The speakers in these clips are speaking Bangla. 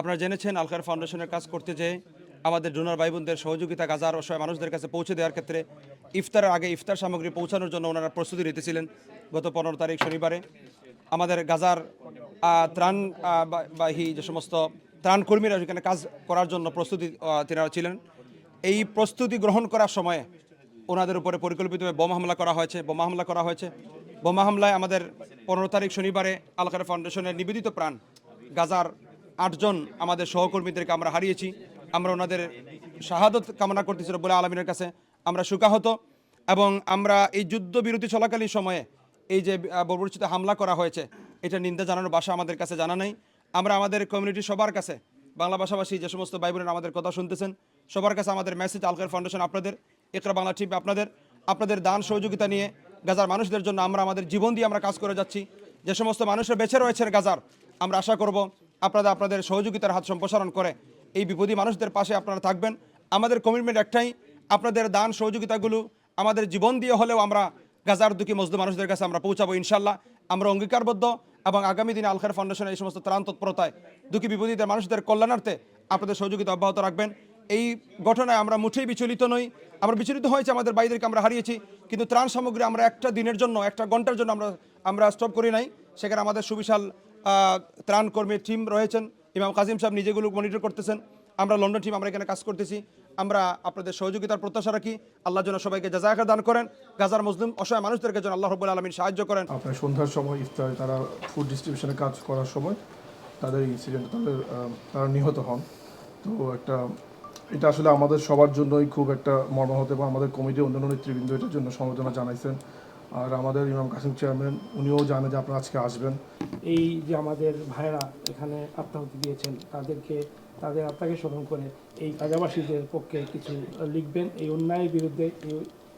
আপনারা জেনেছেন আলকার ফাউন্ডেশনের কাজ করতে যে আমাদের ডোনার ভাই বোনদের সহযোগিতা, গাজার অসহায় মানুষদের কাছে পৌঁছে দেওয়ার ক্ষেত্রে ইফতারের আগে ইফতার সামগ্রী পৌঁছানোর জন্য ওনারা প্রস্তুতি নিতেছিলেন গত পনেরো তারিখ শনিবারে। আমাদের গাজার ত্রাণ বাহী যে সমস্ত ত্রাণ কর্মীরা সেখানে কাজ করার জন্য প্রস্তুতি তিনারা ছিলেন। এই প্রস্তুতি গ্রহণ করার সময়ে ওনাদের উপরে পরিকল্পিতভাবে বোমা হামলা করা হয়েছে, বোমা হামলা করা হয়েছে। বোমা হামলায় আমাদের পনেরো তারিখ শনিবারে আলকার ফাউন্ডেশনের নিবেদিত প্রাণ গাজার আটজন আমাদের সহকর্মীদেরকে আমরা হারিয়েছি। আমরা ওনাদের শাহাদত কামনা করতেছি বলে আলমিনের কাছে। আমরা সুকাহত এবং আমরা এই যুদ্ধ বিরতি চলাকালীন সময়ে এই যে বর্বরচিত হামলা করা হয়েছে, এটা নিন্দা জানানোর বাসা আমাদের কাছে জানা নাই। আমরা আমাদের কমিউনিটি সবার কাছে, বাংলা ভাষাভাষী যে সমস্ত ভাই বোনেরা আমাদের কথা শুনতেছেন, সবার কাছে আমাদের মেসেজ আলকার ফাউন্ডেশন আপনাদের, একরা বাংলা টিভি আপনাদের আপনাদের দান সহযোগিতা নিয়ে গাজার মানুষদের জন্য আমরা আমাদের জীবন দিয়ে আমরা কাজ করে যাচ্ছি। যে সমস্ত মানুষের বেঁচে রয়েছেন গাজার, আমরা আশা করব আপনারা আপনাদের সহযোগিতার হাত সম্প্রসারণ করে এই বিপদী মানুষদের পাশে আপনারা থাকবেন। আমাদের কমিটমেন্ট একটাই, আপনাদের দান সহযোগিতাগুলো আমাদের জীবন দিয়ে হলেও আমরা গাজার দুঃখী মজদুর মানুষদের কাছে আমরা পৌঁছাবো ইনশাল্লাহ আমরা অঙ্গীকারবদ্ধ এবং আগামী দিনে আলখার ফাউন্ডেশনের এই সমস্ত ত্রাণ তৎপরতায় দুঃখী বিপদীদের মানুষদের কল্যাণার্থে আপনাদের সহযোগিতা অব্যাহত রাখবেন। এই ঘটনায় আমরা মুঠেই বিচলিত নই। আমরা বিচলিত হয়েছে আমাদের বাইদেরকে আমরা হারিয়েছি, কিন্তু ত্রাণ সামগ্রী আমরা একটা দিনের জন্য, একটা ঘণ্টার জন্য আমরা আমরা স্টপ করি নাই। সেখানে আমাদের সুবিশাল আহ, ত্রাণ কর্মী টিম রয়েছেন। ইমাম কাজিম সাহেব নিজেগুলো মনিটর করতেছেন। আমরা লন্ডন টিম আমরা এখানে কাজ করতেছি। আমরা আপনাদের সহযোগিতার প্রত্যাশা রাখি। আল্লাহ যেন সবাইকে জাজায়াকা দান করেন। গাজার মুসলিম অসহায় মানুষদেরকে যেন আল্লাহ রব্বুল আলমিন সাহায্য করেন। আপনার সন্ধ্যার সময় ইফতারে তারা ফুড ডিস্ট্রিবিউশনে কাজ করার সময় তাদের ইনসিডেন্ট তাদের তারা নিহত হন। তো একটা এটা আসলে আমাদের সবার জন্যই খুব একটা মর্মাহত এবং আমাদের কমিটি অন্যান্য নেতৃবৃন্দ এটার জন্য সমবেদনা জানাইছেন। আর আমাদের ইমাম কাসিম চেয়ারম্যান উনিও জানে যে আপনারা আজকে আসবেন। এই যে আমাদের ভাইয়েরা এখানে আত্মাহুতি দিয়েছেন, তাদেরকে, তাদের আত্মাকে স্মরণ করে এই গাজাবাসীদের পক্ষে কিছু লিখবেন। এই অন্যায়ের বিরুদ্ধে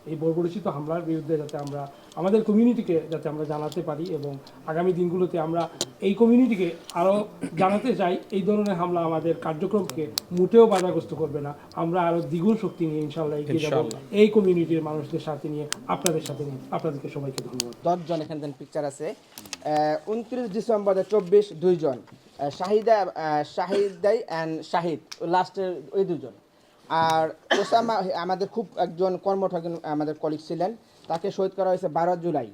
এই- বর্বরচিত হামলার বিরুদ্ধে যাতে আমরা আমাদের কমিউনিটিকে যাতে আমরা জানাতে পারি এবং আগামী দিনগুলোতে আমরা এই কমিউনিটিকে আরও জানাতে চাই এই ধরনের হামলা আমাদের কার্যক্রমকে মোটেও বাধাগ্রস্ত করবে না। আমরা আরও দ্বিগুণ শক্তি নিয়ে ইনশাল্লাহ এগিয়ে যাব। এই কমিউনিটির মানুষদের সাথে নিয়ে আপনাদের সাথে নিয়ে আপনাদেরকে সবাইকে ধন্যবাদ। দশজন এখান থেকে পিকচার আছে। উনত্রিশ ডিসেম্বর চব্বিশ দুইজন। শাহিদা শাহিদাই অ্যান্ড শাহিদ লাস্টের ওই দুজন। আর ওসামা আমাদের খুব একজন কর্মঠ একজন আমাদের কলিগ ছিলেন। তাকে শহীদ করা হয়েছে বারো জুলাই।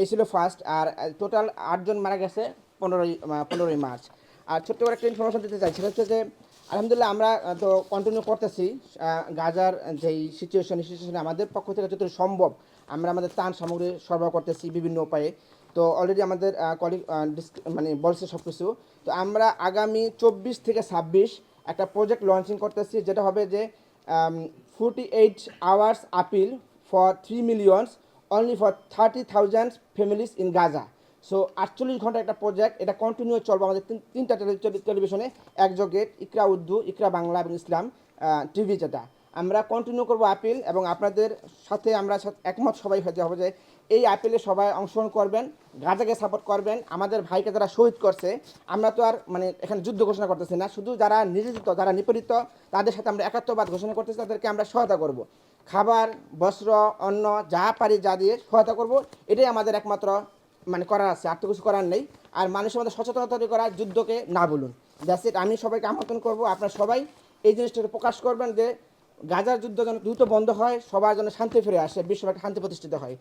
এই ছিল ফার্স্ট আর টোটাল আটজন মারা গেছে পনেরোই পনেরোই মার্চ। আর ছোট্ট একটা ইনফরমেশন দিতে চাই, সেটা হচ্ছে যে, আলহামদুলিল্লাহ আমরা তো কন্টিনিউ করতেছি গাজার যেই সিচুয়েশন সিচুয়েশনে আমাদের পক্ষ থেকে যত সম্ভব আমরা আমাদের তান সামগ্রী সরবরাহ করতেছি বিভিন্ন উপায়ে। তো অলরেডি আমাদের কলিগ মানে বলছে সব কিছু তো আমরা আগামী চব্বিশ থেকে ছাব্বিশ একটা প্রজেক্ট লঞ্চিং করতেছি, যেটা হবে যে forty eight hours appeal for three millions only for thirty thousand families in Gaza so আটচল্লিশ ঘণ্টা একটা প্রজেক্ট এটা কন্টিনিউ চলবে আমাদের তিনটা টেলি- টেলি- টেলিভিশনে একযোগে, ইকরা উর্দু, ইকরা বাংলা এবং ইসলাম টিভি যেটা। আমরা কন্টিনিউ করব আপিল এবং আপনাদের সাথে আমরা একমত সবাই হতে হবে যে এই আপিলে সবাই অংশগ্রহণ করবেন, গাজাকে সাপোর্ট করবেন, আমাদের ভাইকে যারা শহীদ করছে, আমরা তো আর মানে এখানে যুদ্ধ ঘোষণা করতেছি না, শুধু যারা নির্যাতিত যারা নিপীড়িত, তাদের সাথে আমরা একাত্মবাদ ঘোষণা করতেছি, তাদেরকে আমরা সহায়তা করব। খাবার, বস্ত্র, অন্ন, যা পারি, যা দিয়ে সহায়তা করব, এটাই আমাদের একমাত্র মানে করার আছে, আর তো কিছু করার নেই। আর মানুষের মধ্যে সচেতনতা তৈরি করা, যুদ্ধকে না বলুন। দ্যাটস আমি সবাইকে আমন্ত্রণ করব, আপনারা সবাই এই জিনিসটাকে প্রকাশ করবেন যে গাজার যুদ্ধ যেন দ্রুত বন্ধ হয়, সবার যেন শান্তি ফিরে আসে, বিশ্বব্যাপী শান্তি প্রতিষ্ঠিত হয়।